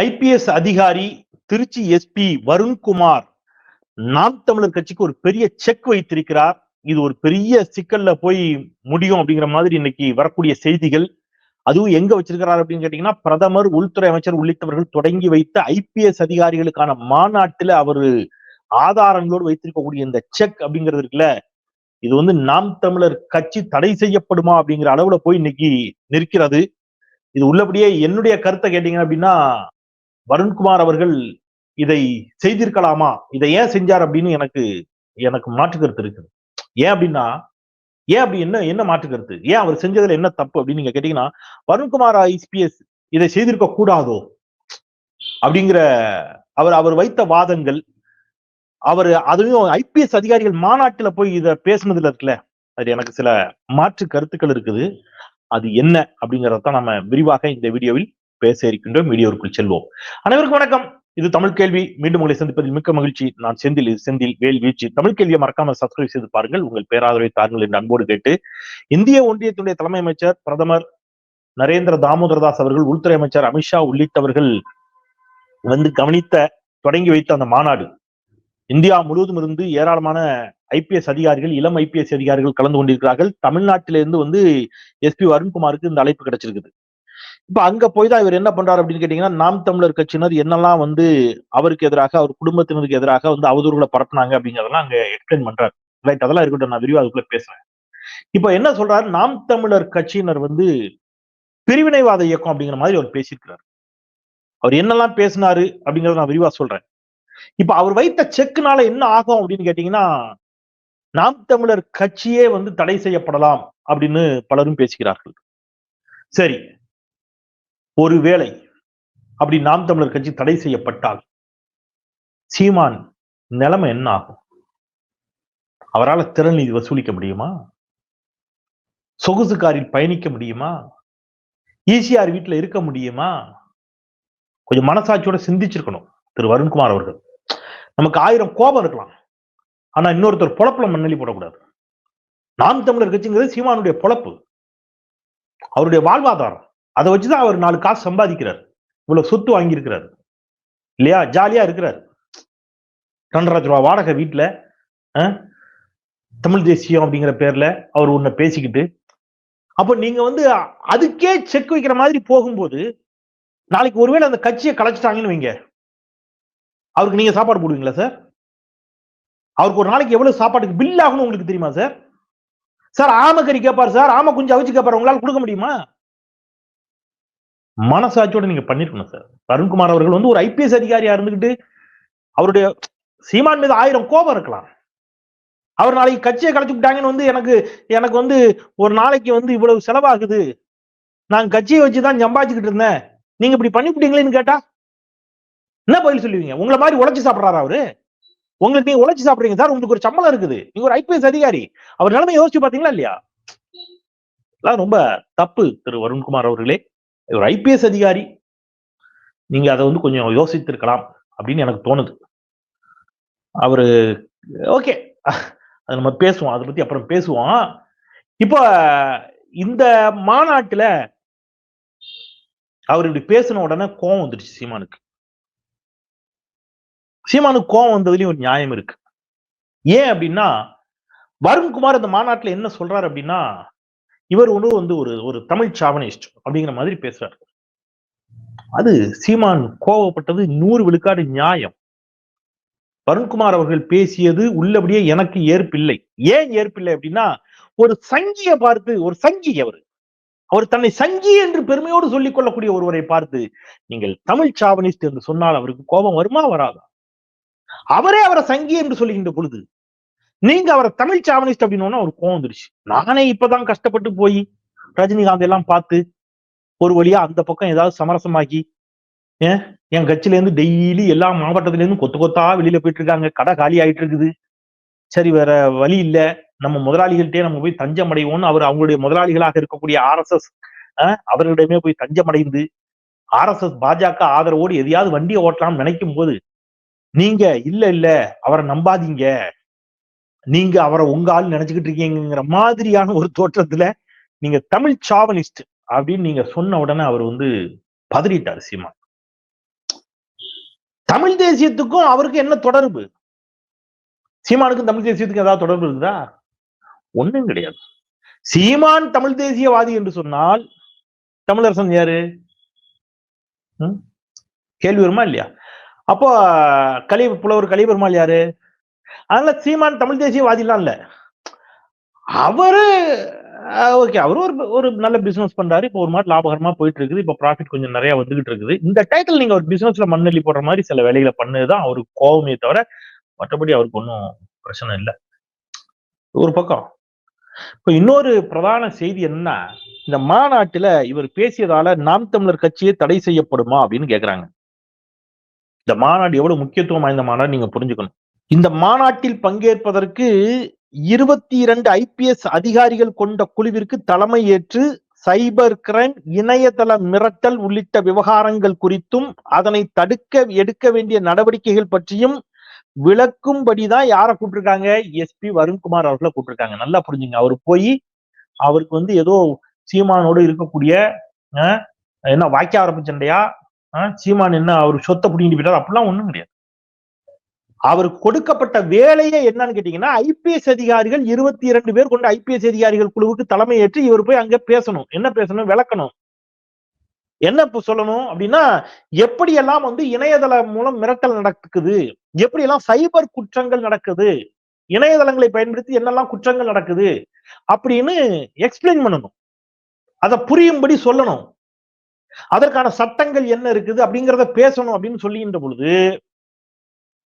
IPS அதிகாரி Trichy SP Varun Kumar. நாம் தமிழர் கட்சிக்கு ஒரு பெரிய செக் வைத்திருக்கிறார். இது ஒரு பெரிய சிக்கல்ல போய் முடியும் அப்படிங்கிற மாதிரி இன்னைக்கு வரக்கூடிய செய்திகள். அதுவும் எங்க வச்சிருக்கிறார் அப்படின்னு கேட்டீங்கன்னா பிரதமர் உள்துறை அமைச்சர் உள்ளிட்டவர்கள் தொடங்கி வைத்த ஐபிஎஸ் அதிகாரிகளுக்கான மாநாட்டில் அவர் ஆதாரங்களோடு வைத்திருக்கக்கூடிய இந்த செக் அப்படிங்கிறது இருக்குல்ல இது வந்து நாம் தமிழர் கட்சி தடை செய்யப்படுமா அப்படிங்கிற அளவுல போய் இன்னைக்கு நிற்கிறது. இது உள்ளபடியே என்னுடைய கருத்தை கேட்டீங்க அப்படின்னா வருண்குமார் அவர்கள் இதை செய்திருக்கலாமா? இதை ஏன் செஞ்சார் அப்படின்னு எனக்கு எனக்கு மாற்று கருத்து இருக்குது. ஏன் அப்படின்னா ஏன் அப்படி என்ன என்ன மாற்று கருத்து ஏன் அவர் செஞ்சதுல என்ன தப்பு அப்படின்னு நீங்க கேட்டீங்கன்னா வருண்குமார் ஐபிஎஸ் இதை செய்திருக்க கூடாதோ? அப்படிங்கிற அவர் அவர் வைத்த வாதங்கள் அவர் அதுவும் ஐபிஎஸ் அதிகாரிகள் மாநாட்டுல போய் இத பேசுனதுல இருக்குல்ல அது எனக்கு சில மாற்று கருத்துக்கள் இருக்குது. அது என்ன அப்படிங்கறத நம்ம விரிவாக இந்த வீடியோவில் பேச இருக்கின்றோம் வீடியோவுக்குள் செல்வோம். அனைவருக்கும் வணக்கம். இது தமிழ் கேள்வி. மீண்டும் உங்களை சந்திப்பதில் மிக்க மகிழ்ச்சி. நான் செந்தில் இது செந்தில் வேல் வீழ்ச்சி. தமிழ் கேள்வியை மறக்காம சப்ஸ்கிரைப் செய்து பாருங்கள். உங்கள் பேராதரவை தாருங்கள் என்று அன்போடு கேட்டு இந்திய ஒன்றியத்துடைய தலைமை அமைச்சர் பிரதமர் நரேந்திர தாமோதரதாஸ் அவர்கள் உள்துறை அமைச்சர் அமித்ஷா உள்ளிட்டவர்கள் வந்து கவனித்த தொடங்கி வைத்த அந்த மாநாடு. இந்தியா முழுவதும் இருந்து ஏராளமான ஐபிஎஸ் அதிகாரிகள் இளம் ஐபிஎஸ் அதிகாரிகள் கலந்து கொண்டிருக்கிறார்கள். தமிழ்நாட்டிலிருந்து வந்து எஸ்பி வருண்குமாருக்கு இந்த அழைப்பு கிடைச்சிருக்குது. இப்ப அங்க போய் தான் இவர் என்ன பண்றாரு அப்படின்னு கேட்டீங்கன்னா நாம் தமிழர் கட்சியினர் என்னெல்லாம் வந்து அவருக்கு எதிராக அவர் குடும்பத்தினருக்கு எதிராக வந்து அவதூறுகளை பரப்புனாங்க அப்படிங்கிறதெல்லாம் அங்க எக்ஸ்பிளைன் பண்றாரு. ரைட் அதெல்லாம் இருக்கட்டும் நான் விரிவா அதுக்குள்ள பேசுறேன். இப்ப என்ன சொல்றாரு? நாம் தமிழர் கட்சியினர் வந்து பிரிவினைவாத இயக்கம் அப்படிங்கிற மாதிரி அவர் பேசியிருக்கிறார். அவர் என்னெல்லாம் பேசினாரு அப்படிங்கறத நான் விரிவா சொல்றேன். இப்ப அவர் வைத்த செக்குனால என்ன ஆகும் அப்படின்னு கேட்டீங்கன்னா நாம் தமிழர் கட்சியே வந்து தடை செய்யப்படலாம் அப்படின்னு பலரும் பேசுகிறார்கள் சரி ஒருவேளை அப்படி நாம் தமிழர் கட்சி தடை செய்யப்பட்டால் சீமான் நிலைமை என்ன ஆகும்? அவரால் திறன் நிதி வசூலிக்க முடியுமா? சொகுசு காரில் பயணிக்க முடியுமா? ஈசிஆர் வீட்டுல இருக்க முடியுமா? கொஞ்சம் மனசாட்சியோட சிந்திச்சிருக்கணும் திரு வருண்குமார் அவர்கள். நமக்கு ஆயிரம் கோபம் இருக்கலாம் ஆனா இன்னொருத்தர் பொழப்புல மண்ணலி போடக்கூடாது. நாம் தமிழர் கட்சிங்கிறது சீமானுடைய பொழப்பு. அவருடைய வாழ்வாதாரம். அதை வச்சுதான் அவர் நாலு காசு சம்பாதிக்கிறார். இவ்வளவு சொத்து வாங்கியிருக்கிறார். இல்லையா? ஜாலியா இருக்கிறார். ரெண்டரை லட்ச ரூபா வாடகை வீட்டுல தமிழ் தேசியம் அப்படிங்கிற பேர்ல அவர் உன்னை பேசிக்கிட்டு அப்போ நீங்க வந்து அதுக்கே செக் வைக்கிற மாதிரி போகும்போது நாளைக்கு ஒருவேளை அந்த கட்சியை கலைச்சிட்டாங்கன்னு வைங்க. அவருக்கு நீங்க சாப்பாடு போடுவீங்களா சார் அவருக்கு ஒரு நாளைக்கு எவ்வளவு சாப்பாட்டுக்கு பில் ஆகணும் உங்களுக்கு தெரியுமா சார் சார் ஆமக்கறி கேட்பார் சார் ஆம குஞ்சு அவிச்சு கேட்பார் உங்களால் கொடுக்க முடியுமா? மனசாட்சியோட நீங்க பண்ணிருக்கணும் சார் அருண்குமார் அவர்கள் வந்து ஒரு ஐபிஎஸ் அதிகாரியா இருந்துகிட்டு அவருடைய சீமான் மீது ஆயிரம் கோபம் இருக்கலாம். அவர் நாளைக்கு கட்சியை கலைச்சு விட்டாங்கன்னு வந்து எனக்கு எனக்கு வந்து ஒரு நாளைக்கு வந்து இவ்வளவு செலவாகுது. நான் கட்சியை வச்சுதான் சம்பாதிச்சுக்கிட்டு இருந்தேன். நீங்க இப்படி பண்ணிவிட்டீங்களேன்னு கேட்டா என்ன பதில் சொல்லுவீங்க? உங்களை மாதிரி உழைச்சி சாப்பிடுறாரு அவரு? உங்களுக்கு நீங்க உழைச்சி சாப்பிடுறீங்க. சார் உங்களுக்கு ஒரு சம்பளம் இருக்குது. நீங்க ஒரு ஐபிஎஸ் அதிகாரி. அவர் நிலைமை யோசிச்சு பாத்தீங்களா இல்லையா? ரொம்ப தப்பு திரு வருண்குமார் அவர்களே. ஒரு ஐபிஎஸ் அதிகாரி. நீங்க அதை வந்து கொஞ்சம் யோசித்திருக்கலாம் அப்படின்னு எனக்கு தோணுது. அவரு ஓகே. அது நம்ம பேசுவோம். அதை பத்தி அப்புறம் பேசுவோம். இப்போ இந்த மாநாட்டுல அவர் இப்படி பேசின உடனே கோவம் வந்துடுச்சு சீமானுக்கு. சீமானுக்கு கோவம் வந்ததுலயும் ஒரு நியாயம் இருக்கு. ஏன் அப்படின்னா வருண்குமார் அந்த மாநாட்டுல என்ன சொல்றாரு அப்படின்னா இவர் ஒன்று வந்து ஒரு ஒரு தமிழ் சாவனிஸ்ட் அப்படிங்கிற மாதிரி பேசுறாரு. அது சீமான் கோவப்பட்டது நூறு விழுக்காடு நியாயம். வருண்குமார் அவர்கள் பேசியது உள்ளபடியே எனக்கு ஏற்பில்லை. ஏன் ஏற்பில்லை அப்படின்னா ஒரு சங்கியை பார்த்து ஒரு சங்கி அவர். அவர் தன்னை சங்கி என்று பெருமையோடு சொல்லிக் கொள்ளக்கூடிய ஒருவரை பார்த்து நீங்கள் தமிழ் சாவனிஸ்ட் என்று சொன்னால் அவருக்கு கோபம் வருமா வராதா? அவரே அவரை சங்கி என்று சொல்லுகின்ற பொழுது நீங்க அவரை தமிழ் சாவனிஸ்ட் அப்படின்னு ஒரு கோவம் வந்துருச்சு. நானே இப்பதான் கஷ்டப்பட்டு போய் ரஜினிகாந்த் எல்லாம் பார்த்து ஒரு வழியா அந்த பக்கம் ஏதாவது சமரசமாக்கி ஏன் என் கட்சியில இருந்து டெய்லி எல்லா மாவட்டத்துல இருந்து கொத்து கொத்தா வெளியில போயிட்டு இருக்காங்க கடை காலி ஆயிட்டு இருக்குது சரி வேற வழி இல்ல. நம்ம முதலாளிகள்கிட்டே நம்ம போய் தஞ்சம் அடைவோம்னு அவர் அவங்களுடைய முதலாளிகளாக இருக்கக்கூடிய ஆர் எஸ் எஸ் அவர்களிடமே போய் தஞ்சம் அடைந்து ஆர் எஸ் எஸ் பாஜக ஆதரவோடு எதையாவது வண்டியை ஓட்டலாம்னு நினைக்கும் போது நீங்க இல்ல இல்ல அவரை நம்பாதீங்க. நீங்க அவரை உங்க ஆள் நினைச்சுக்கிட்டு இருக்கீங்கிற மாதிரியான ஒரு தோற்றத்துல நீங்க தமிழ் சாவனிஸ்ட் அப்படின்னு நீங்க சொன்ன உடனே அவர் வந்து பதறிட்டார் சீமா. தமிழ் தேசியத்துக்கும் அவருக்கு என்ன தொடர்பு? சீமானுக்கும் தமிழ் தேசியத்துக்கும் ஏதாவது தொடர்பு இருக்குதா? ஒன்றும் கிடையாது. சீமான் தமிழ் தேசியவாதி என்று சொன்னால் தமிழரசன் யாரு? கேள்வி வருமா இல்லையா? அப்போ கலி புலவர் கலிபெருமாள் யாரு? அதனால சீமான் தமிழ் தேசியவாதிலாம் இல்ல. அவரு ஓகே அவரு ஒரு ஒரு நல்ல பிசினஸ் பண்றாரு. இப்போ ஒரு மாதிரி லாபகரமா போயிட்டு இருக்குது இப்போ ப்ராஃபிட் கொஞ்சம் நிறைய வந்துகிட்டு இருக்குது இந்த டைட்டில் நீங்க ஒரு பிசினஸ்ல மண்ணெல்லி போடுற மாதிரி சில வேலைகளை பண்ணதுதான் அவருக்கு கோவமே தவிர மற்றபடி அவருக்கு ஒன்றும் பிரச்சனை இல்லை. ஒரு பக்கம். இப்போ இன்னொரு பிரதான செய்தி என்ன இந்த மாநாட்டுல இவர் பேசியதால நாம் தமிழர் கட்சியே தடை செய்யப்படுமா அப்படின்னு கேக்குறாங்க. இந்த மாநாடு எவ்வளவு முக்கியத்துவம் வாய்ந்த மாநாடு நீங்க புரிஞ்சுக்கணும். இந்த மாநாட்டில் பங்கேற்பதற்கு இருபத்தி இரண்டு ஐபிஎஸ் அதிகாரிகள் கொண்ட குழுவிற்கு தலைமை ஏற்று சைபர் கிரைம் இணையதள மிரட்டல் உள்ளிட்ட விவகாரங்கள் குறித்தும் அதனை தடுக்க எடுக்க வேண்டிய நடவடிக்கைகள் பற்றியும் விளக்கும்படிதான் யாரை கூப்பிட்டுருக்காங்க? எஸ்பி வருண்குமார் அவர்களை கூப்பிட்டுருக்காங்க. நல்லா புரிஞ்சுங்க. அவர் போய் அவருக்கு வந்து ஏதோ சீமானோடு இருக்கக்கூடிய என்ன வாக்கிய ஆரம்பிச்சண்டையா சீமான் என்ன அவர் சொத்தை பிடிங்கிட்டு போயிட்டார்? அப்படிலாம் ஒண்ணும் கிடையாது. அவருக்கு கொடுக்கப்பட்ட வேலையே என்னன்னு கேட்டீங்கன்னா ஐபிஎஸ் அதிகாரிகள் இருபத்தி இரண்டு பேர் கொண்ட ஐபிஎஸ் அதிகாரிகள் குழுவுக்கு தலைமை ஏற்று இவர் போய் அங்க பேசணும். என்ன பேசணும்? விளக்கணும். என்ன சொல்லணும் அப்படின்னா எப்படியெல்லாம் வந்து இணையதளம் மூலம் மிரட்டல் நடக்குது? எப்படியெல்லாம் சைபர் குற்றங்கள் நடக்குது? இணையதளங்களை பயன்படுத்தி என்னெல்லாம் குற்றங்கள் நடக்குது? அப்படின்னு எக்ஸ்பிளைன் பண்ணணும். அதை புரியும்படி சொல்லணும். அதற்கான சட்டங்கள் என்ன இருக்குது அப்படிங்கிறத பேசணும் அப்படின்னு சொல்லுகின்ற பொழுது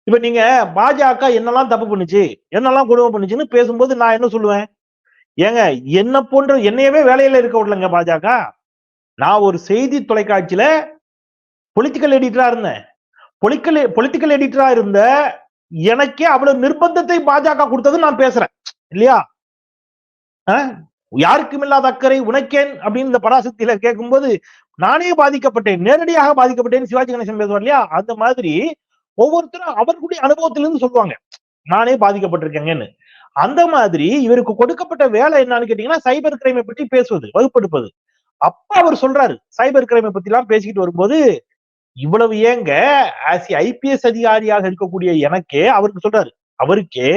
இப்ப நீங்க பாஜக என்னெல்லாம் தப்பு பண்ணுச்சு? என்னெல்லாம் கொடுமை பண்ணுச்சுன்னு பேசும்போது நான் என்ன சொல்லுவேன்? ஏங்க என்ன போன்ற என்னையவே வேலையில இருக்க விடலங்க பாஜக. நான் ஒரு செய்தி தொலைக்காட்சியில பொலிட்டிக்கல் எடிட்டரா இருந்தேன். பொலிக்கல் பொலிட்டிக்கல் எடிட்டரா இருந்த எனக்கே அவ்வளவு நிர்பந்தத்தை பாஜக கொடுத்தது நான் பேசுறேன். இல்லையா? யாருக்கும் இல்லாத அக்கறை உனக்கேன் அப்படின்னு இந்த பராசக்தியில கேட்கும்போது நானே பாதிக்கப்பட்டேன். நேரடியாக பாதிக்கப்பட்டேன் சிவாஜி கணேசன் பேசுவார் இல்லையா? அந்த மாதிரி ஒவ்வொருத்தரும் அவர்களுடைய அனுபவத்திலிருந்து சொல்லுவாங்க நானே பாதிக்கப்பட்டிருக்கேங்கன்னு. அந்த மாதிரி இவருக்கு கொடுக்கப்பட்ட வேலை என்னன்னு கேட்டீங்கன்னா சைபர் கிரைமை பற்றி பேசுவது வகுப்படுப்பது. அப்ப அவர் சொல்றாரு சைபர் கிரைமை பத்தி எல்லாம் பேசிக்கிட்டு வரும்போது இவ்வளவு ஏங்க ஆஸ் ஐபிஎஸ் அதிகாரியாக இருக்கக்கூடிய எனக்கே அவருக்கு சொல்றாரு அவருக்கே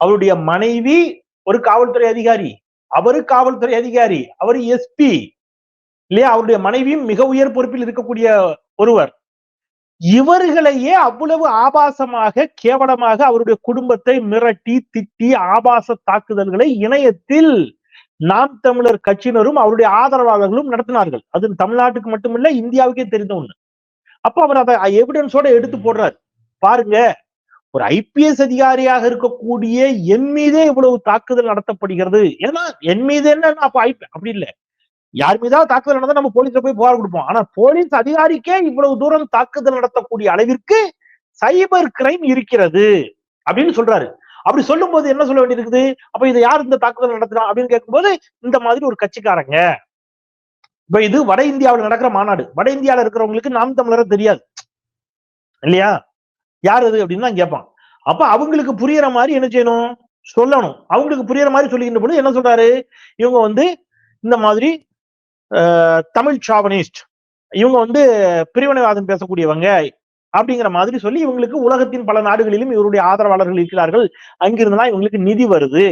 அவருடைய மனைவி ஒரு காவல்துறை அதிகாரி அவரு காவல்துறை அதிகாரி அவர் எஸ்பி இல்லையா? அவருடைய மனைவியும் மிக உயர் பொறுப்பில் இருக்கக்கூடிய ஒருவர். இவர்களையே அவ்வளவு ஆபாசமாக கேவலமாக அவருடைய குடும்பத்தை மிரட்டி திட்டி ஆபாச தாக்குதல்களை இணையத்தில் நாம் தமிழர் கட்சியினரும் அவருடைய ஆதரவாளர்களும் நடத்தினார்கள். அது தமிழ்நாட்டுக்கு மட்டுமில்ல இந்தியாவுக்கே தெரிந்த ஒண்ணு. அப்ப அவர் அதை எவிடன்ஸோட எடுத்து போடுறாரு. பாருங்க ஒரு ஐபிஎஸ் அதிகாரியாக இருக்கக்கூடிய என் மீதே இவ்வளவு தாக்குதல் நடத்தப்படுகிறது. ஏன்னா என் மீது என்ன அப்ப ஐபி அப்படி இல்லை. யார் மீதாவது தாக்குதல் நடந்தா நம்ம போலீஸ்ல போய் புகார் கொடுப்போம். ஆனா போலீஸ் அதிகாரிக்கே இவ்வளவு தூரம் தாக்குதல் நடத்தக்கூடிய அளவிற்கு சைபர் கிரைம் இருக்கிறது அப்படின்னு சொல்றாரு. அப்படி சொல்லும் போது என்ன சொல்ல வேண்டியிருக்குது? அப்ப இதை யார் இந்த தாக்குதல் நடத்தினா அப்படின்னு கேட்கும்போது இந்த மாதிரி ஒரு கட்சிக்காரங்க. இப்ப இது வட இந்தியாவில் நடக்கிற மாநாடு. வட இந்தியாவில் இருக்கிறவங்களுக்கு நாம் தமிழரை தெரியாது. இல்லையா? யார் அது அப்படின்னு தான் கேட்பான். அப்ப அவங்களுக்கு புரியற மாதிரி என்ன செய்யணும்? சொல்லணும். அவங்களுக்கு புரியற மாதிரி சொல்லிக்கின்ற பொழுது என்ன சொல்றாரு? இவங்க வந்து இந்த மாதிரி தமிழ் சாவனிஸ்ட் இவங்க வந்து பிரிவினைவாதம் பேசக்கூடியவங்க அப்படிங்கிற மாதிரி சொல்லி இவங்களுக்கு உலகத்தின் பல நாடுகளிலும் இவருடைய ஆதரவாளர்கள் இருக்கிறார்கள். அங்கிருந்தெல்லாம் இவங்களுக்கு நிதி வருது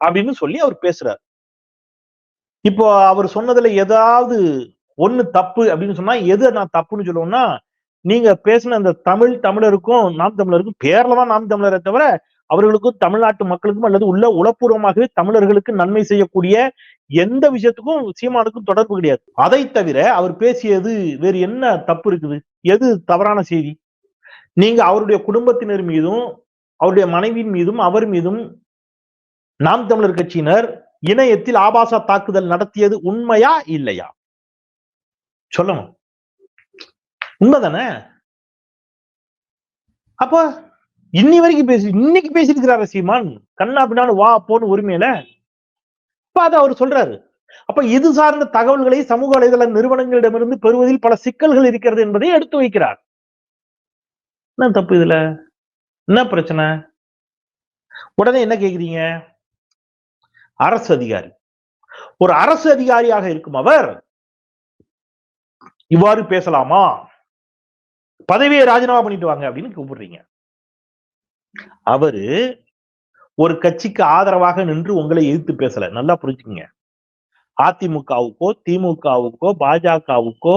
அப்படின்னு சொல்லி அவர் பேசுறார். இப்போ அவர் சொன்னதுல ஏதாவது ஒண்ணு தப்பு அப்படின்னு சொன்னா எது நான் தப்புன்னு சொல்லுவோம்னா நீங்க பேசின அந்த தமிழ் தமிழருக்கும் நாம் தமிழருக்கும் பேர்ல தான் நாம் தமிழரை தவிர அவர்களுக்கும் தமிழ்நாட்டு மக்களுக்கும் அல்லது உள்ள உளப்பூர்வமாகவே தமிழர்களுக்கு நன்மை செய்யக்கூடிய எந்த விஷயத்துக்கும் சீமானுக்கும் தொடர்பு கிடையாது. அதை தவிர அவர் பேசியது வேறு என்ன தப்பு இருக்குது? எது தவறான செய்தி? நீங்க அவருடைய குடும்பத்தினர் மீதும் அவருடைய மனைவியின் மீதும் அவர் மீதும் நாம் தமிழர் கட்சியினர் இணையத்தில் ஆபாச தாக்குதல் நடத்தியது உண்மையா இல்லையா? சொல்லணும் உண்மைதானே? அப்ப இன்னி வரைக்கும் பேசி இன்னைக்கு பேசியிருக்கிறாரு சீமான்? கண்ணா பின்னான்னு வா போன்னு உரிமையில அப்ப அதை அவர் சொல்றாரு. அப்ப இது சார்ந்த தகவல்களை சமூக வலைதள நிறுவனங்களிடமிருந்து பெறுவதில் பல சிக்கல்கள் இருக்கிறது என்பதை எடுத்து வைக்கிறார். என்ன தப்பு இதுல? என்ன பிரச்சனை? உடனே என்ன கேக்குறீங்க? அரசு அதிகாரி. ஒரு அரசு அதிகாரியாக இருக்கும் அவர் இவ்வாறு பேசலாமா? பதவியை ராஜினாமா பண்ணிட்டு வாங்க அப்படின்னு கூப்பிடுறீங்க. அவரு ஒரு கட்சிக்கு ஆதரவாக நின்று உங்களை எதிர்த்து பேசல. நல்லா புரிஞ்சுக்குங்க. அதிமுகவுக்கோ திமுகவுக்கோ பாஜகவுக்கோ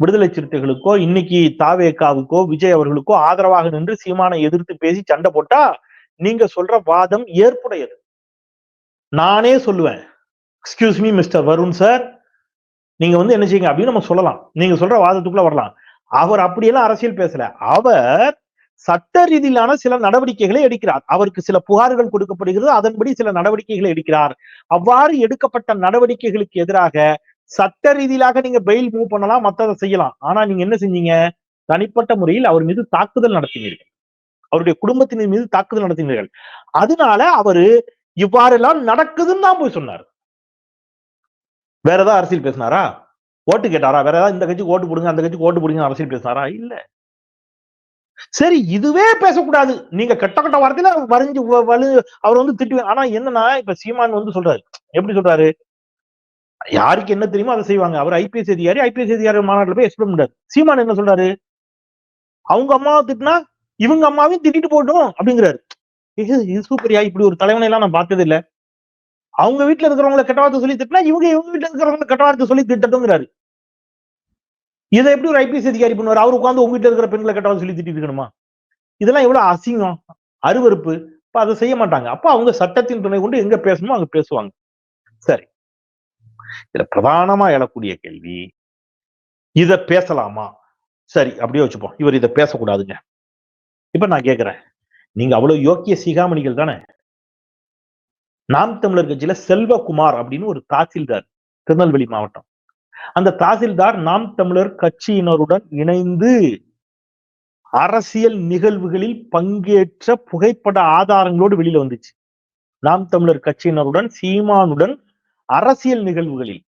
விடுதலை சிறுத்தைகளுக்கோ இன்னைக்கு தாவேக்காவுக்கோ விஜய் அவர்களுக்கோ ஆதரவாக நின்று சீமானை எதிர்த்து பேசி சண்டை போட்டா நீங்க சொல்ற வாதம் ஏற்புடையது. நானே சொல்லுவேன். Excuse me mister Varun sir நீங்க வந்து என்ன செய்யுங்க? அப்படின்னு நம்ம சொல்லலாம். நீங்க சொல்ற வாதத்துக்குள்ள வரலாம். அவர் அப்படியெல்லாம் அரசியல் பேசல. அவர் சட்ட ரீதியிலான சில நடவடிக்கைகளை எடுக்கிறார். அவருக்கு சில புகார்கள் கொடுக்கப்படுகிறது. அதன்படி சில நடவடிக்கைகளை எடுக்கிறார். அவ்வாறு எடுக்கப்பட்ட நடவடிக்கைகளுக்கு எதிராக சட்ட ரீதியிலாக நீங்க பெயில் மூவ் பண்ணலாம் மற்றதை செய்யலாம். ஆனா நீங்க என்ன செஞ்சீங்க? தனிப்பட்ட முறையில் அவர் மீது தாக்குதல் நடத்தினீர்கள். அவருடைய குடும்பத்தினர் மீது தாக்குதல் நடத்தினீர்கள். அதனால அவரு இவ்வாறெல்லாம் நடக்குதுன்னு தான் போய் சொன்னார். வேற ஏதாவது அரசியல் பேசினாரா? ஓட்டு கேட்டாரா? வேற ஏதாவது இந்த கட்சிக்கு ஓட்டு போடுங்க அந்த கட்சிக்கு ஓட்டு போடுங்க அரசியல் பேசினாரா? இல்ல. சரி இதுவே பேசக்கூடாது. நீங்க கெட்ட கட்ட வார்த்தையில வரைஞ்சு வலு அவர் வந்து திட்டுவேன் ஆனா என்னன்னா இப்ப சீமான் வந்து சொல்றாரு. எப்படி சொல்றாரு? யாருக்கு என்ன தெரியுமோ அதை செய்வாங்க. அவர் ஐபிஎஸ் அதிகாரி ஐபிஎஸ் அதிகாரி மாநாட்டில் போய் எக்ஸ்பிளைன் பண்ணாரு சீமான் என்ன சொல்றாரு? அவங்க அம்மாவை திட்டினா இவங்க அம்மாவையும் திட்டிட்டு போட்டோம் அப்படிங்கிறாரு. இது சூப்பரியா இப்படி ஒரு தலைவனை எல்லாம் நான் பார்த்தது இல்ல அவங்க வீட்டுல இருக்கிறவங்கள கெட்ட வார்த்தை சொல்லி திட்டினா இவங்க இவங்க வீட்டுல இருக்கிறவங்களை கெட்ட வார்த்தை சொல்லி திட்டட்டுங்கிறாரு இதை எப்படி ஒரு ஐபிஎஸ் அதிகாரி பண்ணுவார்? அவர் உட்காந்து உங்ககிட்ட இருக்கிற பெண்களை கெட்ட சொல்லி திட்டிட்டு இருக்கணுமா? இதெல்லாம் எவ்வளவு அசிங்கம் அருவறுப்பு இப்ப அதை செய்ய மாட்டாங்க. அப்ப அவங்க சட்டத்தின் துணை கொண்டு எங்க பேசணுமோ அங்க பேசுவாங்க. சரி. இதுல பிரதானமா எழக்கூடிய கேள்வி இத பேசலாமா? சரி அப்படியே வச்சுப்போம். இவர் இதை பேசக்கூடாதுங்க. இப்ப நான் கேக்குறேன். நீங்க அவ்வளவு யோக்கிய சிகாமணிகள் தானே? நாம் தமிழர் கட்சியில செல்வகுமார் அப்படின்னு ஒரு தாசில்தார் திருநெல்வேலி மாவட்டம். அந்த தாசில்தார் நாம் தமிழர் கட்சியினருடன் இணைந்து அரசியல் நிகழ்வுகளில் பங்கேற்ற புகைப்பட ஆதாரங்களோடு வெளியில வந்துச்சு. நாம் தமிழர் கட்சியினருடன் சீமானுடன் அரசியல் நிகழ்வுகளில்.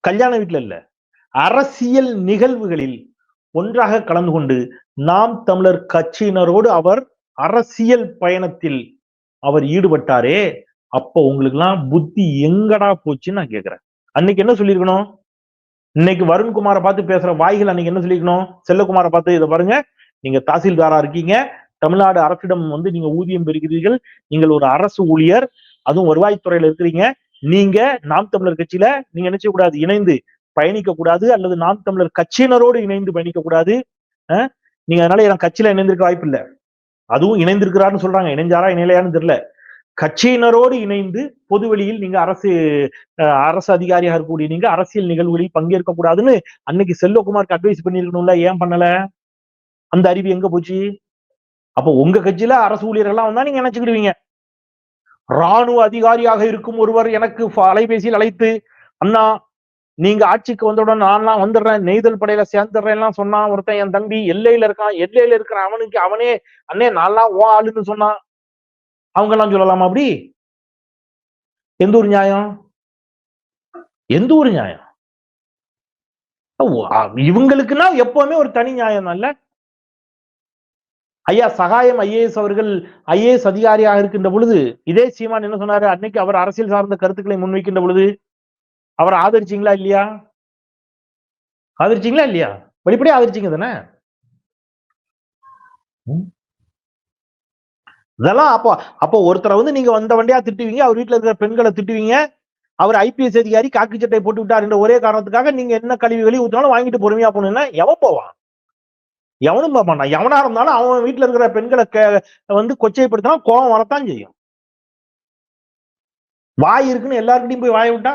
கல்யாண வீட்டுல இல்ல. அரசியல் நிகழ்வுகளில் ஒன்றாக கலந்து கொண்டு நாம் தமிழர் கட்சியினரோடு அவர் அரசியல் பயணத்தில் அவர் ஈடுபட்டாரே. அப்போ உங்களுக்கு எல்லாம் புத்தி எங்கடா போச்சுன்னு நான் கேக்குறேன். அன்னைக்கு என்ன சொல்லியிருக்கணும்? இன்னைக்கு வருண்குமாரை பார்த்து பேசுற வாய்கள் அன்னைக்கு என்ன சொல்லிக்கணும் செல்லகுமாரை பார்த்து இதை பாருங்க. நீங்க தாசில்தாரா இருக்கீங்க. தமிழ்நாடு அரசிடம் வந்து நீங்க ஊதியம் பெறுகிறீர்கள். நீங்கள் ஒரு அரசு ஊழியர். அதுவும் வருவாய்த்துறையில இருக்கிறீங்க. நீங்க நாம் தமிழர் கட்சியில நீங்க நினைச்ச கூடாது இணைந்து பயணிக்க கூடாது அல்லது நாம் தமிழர் கட்சியினரோடு இணைந்து பயணிக்க கூடாது. நீங்க அதனால என் கட்சியில இணைந்திருக்க வாய்ப்பு இல்லை அதுவும் இணைந்திருக்கிறாருன்னு சொல்றாங்க. இணைஞ்சாரா இணையிலையான்னு தெரியல. கட்சியினரோடு இணைந்து பொதுவெளியில் நீங்க அரசு அரசு அதிகாரியாக இருக்கக்கூடிய நீங்க அரசியல் நிகழ்வுகளில் பங்கேற்க கூடாதுன்னு அன்னைக்கு செல்வகுமாருக்கு அட்வைஸ் பண்ணிருக்கணும்ல ஏன் பண்ணல? அந்த அறிவு எங்க போச்சு? அப்போ உங்க கட்சியில அரசு ஊழியர்கள்லாம் வந்தா நீங்க நினைச்சுக்கிடுவீங்க. ராணுவ அதிகாரியாக இருக்கும் ஒருவர் எனக்கு அலைபேசியில் அழைத்து அண்ணா நீங்க ஆட்சிக்கு வந்தவுடன் நான்லாம் வந்துடுறேன் நெய்தல் படையில சேர்ந்துடுறேன்லாம் சொன்னான் ஒருத்தன் என் தம்பி எல்லையில இருக்கான் எல்லையில இருக்கிற அவனுக்கு அவனே அண்ணே நான்லாம் ஓ ஆளுன்னு சொன்னான். அவங்க எல்லாம் சொல்லலாமா அப்படி? எந்த ஒரு நியாயம்? எந்த ஒரு நியாயம்? இவங்களுக்குன்னா எப்பவுமே ஒரு தனி நியாயம் இல்ல ஐயா சகாயம் ஐஏஎஸ் அவர்கள் ஐஏஎஸ் அதிகாரியாக இருக்கின்ற பொழுது இதே சீமான் என்ன சொன்னாரு? அன்னைக்கு அவர் அரசியல் சார்ந்த கருத்துக்களை முன்வைக்கின்ற பொழுது அவரை ஆதரிச்சீங்களா இல்லையா? ஆதரிச்சீங்களா இல்லையா? வெளிப்படையா ஆதரிச்சீங்க தானே? இதெல்லாம் அப்போ அப்போ ஒருத்தரை வந்து நீங்க வந்த வண்டியா திட்டுவீங்க அவர் வீட்டுல இருக்கிற பெண்களை திட்டுவீங்க அவர் ஐபிஎஸ் அதிகாரி காக்கி சட்டை போட்டு விட்டார் என்ற ஒரே காரணத்துக்காக நீங்க என்ன கழிவு வெளியே ஊத்தினாலும் வாங்கிட்டு பொறுமையா போனீங்கன்னா எவன் போவான்? எவனும் போக எவனா இருந்தாலும் அவன் வீட்டுல இருக்கிற பெண்களை வந்து கொச்சைப்படுத்தினா கோபம் வரத்தான் செய்யும். வாய் இருக்குன்னு எல்லாருக்கிட்டையும் போய் வாய விட்டா?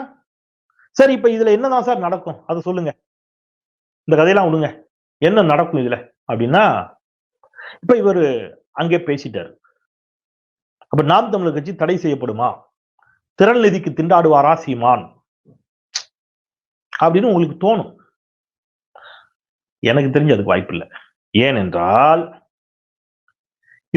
சரி இப்ப இதுல என்னதான் சார் நடக்கும்? அதை சொல்லுங்க. இந்த கதையெல்லாம் விடுங்க. என்ன நடக்கும் இதுல? அப்படின்னா இப்ப இவர் அங்கே பேசிட்டாரு. அப்ப நாம் தமிழர் கட்சி தடை செய்யப்படுமா? திறன் நிதிக்கு திண்டாடுவாரா சீமான்? அப்படின்னு உங்களுக்கு தோணும். எனக்கு தெரிஞ்சு அதுக்கு வாய்ப்பு இல்லை. ஏனென்றால்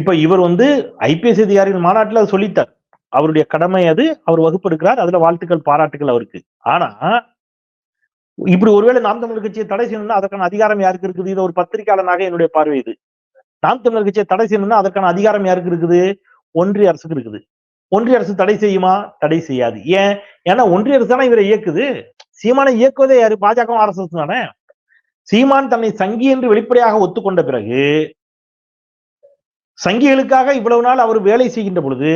இப்ப இவர் வந்து ஐபிஎஸ் அதிகாரிகள் மாநாட்டில் சொல்லித்தார் அவருடைய கடமை அது அவர் வகுப்பெடுக்கிறார் அதுல வாழ்த்துக்கள் பாராட்டுகள் அவருக்கு. ஆனா இப்படி ஒருவேளை நாம் தமிழர் கட்சியை தடை செய்யணும்னா அதற்கான அதிகாரம் யாருக்கு இருக்குது? இது ஒரு பத்திரிகையாளனாக என்னுடைய பார்வை இது. நாம் தமிழர் கட்சியை தடை செய்யணும்னா அதற்கான அதிகாரம் யாருக்கு இருக்குது? ஒன்றிய அரசுக்கு இருக்குது. ஒன்றிய அரசு தடை செய்யுமா? தடை செய்யாது. ஏன்? ஏன்னா ஒன்றிய அரசு தானே இவரை இயக்குது. சீமானை இயக்குவதே யாரு? பாஜக அரசு தானே? சீமான் தன்னை சங்கி என்று வெளிப்படையாக ஒத்துக்கொண்ட பிறகு சங்கிகளுக்காக இவ்வளவு நாள் அவர் வேலை செய்கின்ற பொழுது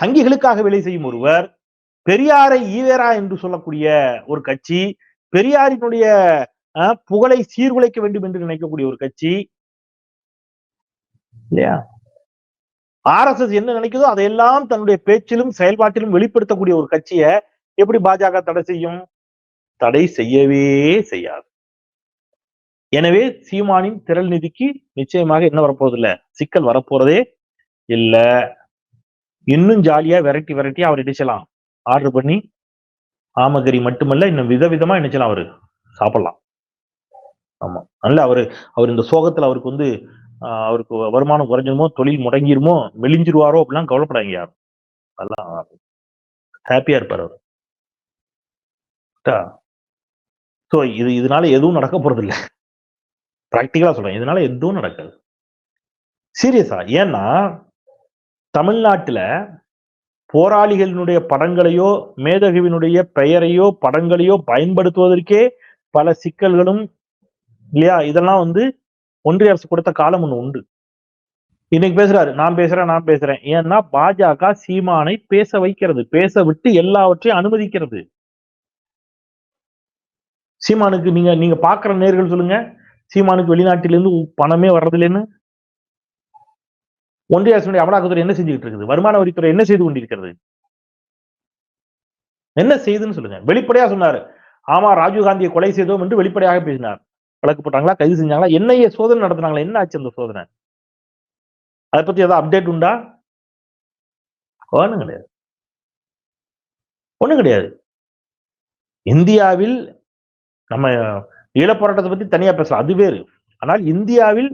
சங்கிகளுக்காக வேலை செய்யும் ஒருவர் பெரியாரை ஈவேரா என்று சொல்லக்கூடிய ஒரு கட்சி பெரியாரினுடைய புகழை சீர்குலைக்க வேண்டும் என்று நினைக்கக்கூடிய ஒரு கட்சி இல்லையா? ஆர்எஸ்எஸ் என்ன நினைக்குதோ அதையெல்லாம் தன்னுடைய பேச்சிலும் செயல்பாட்டிலும் வெளிப்படுத்தக்கூடிய ஒரு கட்சியை எப்படி பாஜக தடை செய்யும்? தடை செய்யவே செய்யாது. எனவே சீமானின் திரள் நிதிக்கு நிச்சயமாக என்ன வரப்போறது இல்ல சிக்கல் வரப்போறதே இல்ல. இன்னும் ஜாலியா வெரைட்டி வெரைட்டியா அவர் இடிச்சலாம். ஆர்டர் பண்ணி ஆமகரி மட்டுமல்ல இன்னும் விதவிதமா நினைச்சலாம் அவரு. சாப்பிடலாம். ஆமா. நல்ல அவரு அவர் இந்த சோகத்துல அவருக்கு வந்து அவருக்கு வருமானம் குறைஞ்சிருமோ தொழில் முடங்கிருமோ மெலிஞ்சிருவாரோ அப்படிலாம் கவலைப்படாங்க யாரும். அதெல்லாம் ஹாப்பியா இருப்பார் அவர். ஸோ இது இதனால எதுவும் நடக்க போறது இல்ல. ப்ராக்டிக்கலா சொல்றேன். இதனால எதுவும் நடக்காது. சீரியஸா ஏன்னா தமிழ்நாட்டுல போராளிகளினுடைய படங்களையோ மேதகுவினுடைய பெயரையோ படங்களையோ பயன்படுத்துவதற்கே பல சிக்கல்களும் இல்லையா? இதெல்லாம் வந்து ஒன்றிய அரசு கொடுத்த காலம் ஒண்ணு உண்டு. இன்னைக்கு பேசுறாரு நான் பேசுறேன் நான் பேசுறேன். ஏன்னா பாஜக சீமானை பேச வைக்கிறது பேச விட்டு எல்லாவற்றையும் அனுமதிக்கிறது. சீமானுக்கு நீங்க நீங்க பாக்குற நேர்கள் சொல்லுங்க. சீமானுக்கு வெளிநாட்டிலிருந்து பணமே வர்றதில்லைன்னு. ஒன்றிய அரசுடைய அமலாக்கத்துறை என்ன செஞ்சுக்கிட்டு இருக்குது? வருமான வரித்துறை என்ன செய்து கொண்டிருக்கிறது? என்ன செய்துன்னு சொல்லுங்க. வெளிப்படையா சொன்னாரு. ஆமா ராஜீவ்காந்தியை கொலை செய்தோம் என்று வெளிப்படையாக பேசினார். வழக்கு போட்டாங்களா? கைது செஞ்சாங்களா? என்னைய சோதனை நடத்தினாங்களா? என்ன ஆச்சு அந்த சோதனை? அதை பத்தி ஏதாவது அப்டேட் உண்டா? ஒன்றும் கிடையாது. ஒன்றும் கிடையாது. இந்தியாவில் நம்ம ஈழப்போராட்டத்தை பத்தி தனியா பேசலாம். அது வேறு. ஆனால் இந்தியாவில்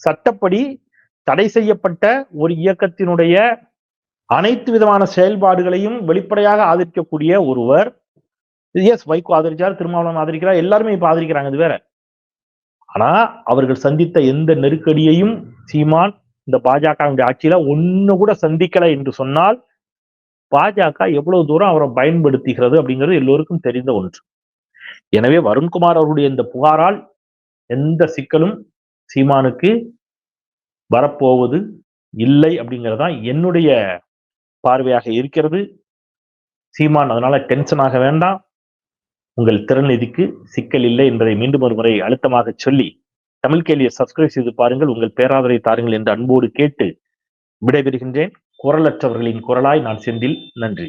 சட்டப்படி தடை செய்யப்பட்ட ஒரு இயக்கத்தினுடைய அனைத்து விதமான செயல்பாடுகளையும் வெளிப்படையாக ஆதரிக்கக்கூடிய ஒருவர். எஸ் வைகோ ஆதரிச்சார் திருமாவளவன் ஆதரிக்கிறார் எல்லாருமே இப்ப ஆதரிக்கிறாங்க. அது வேற. ஆனா அவர்கள் சந்தித்த எந்த நெருக்கடியையும் சீமான் இந்த பாஜகவுடைய ஆட்சியில ஒண்ணு கூட சந்திக்கல என்று சொன்னால் பாஜக எவ்வளவு தூரம் அவரை பயன்படுத்துகிறது அப்படிங்கிறது எல்லோருக்கும் தெரிந்த ஒன்று. எனவே வருண்குமார் அவருடைய இந்த புகாரால் எந்த சிக்கலும் சீமானுக்கு வரப்போவது இல்லை அப்படிங்கறதுதான் என்னுடைய பார்வையாக இருக்கிறது. சீமான் அதனால டென்ஷன் ஆக வேண்டாம். உங்கள் திறநிதிக்கு சிக்கல் இல்லை என்பதை மீண்டும் ஒரு முறை அழுத்தமாக சொல்லி தமிழ் கேள்வியை சப்ஸ்கிரைப் செய்து பாருங்கள். உங்கள் பேராதரை தாருங்கள் என்று அன்போடு கேட்டு விடைபெறுகின்றேன். குரலற்றவர்களின் குரலாய் நான் செந்தில். நன்றி.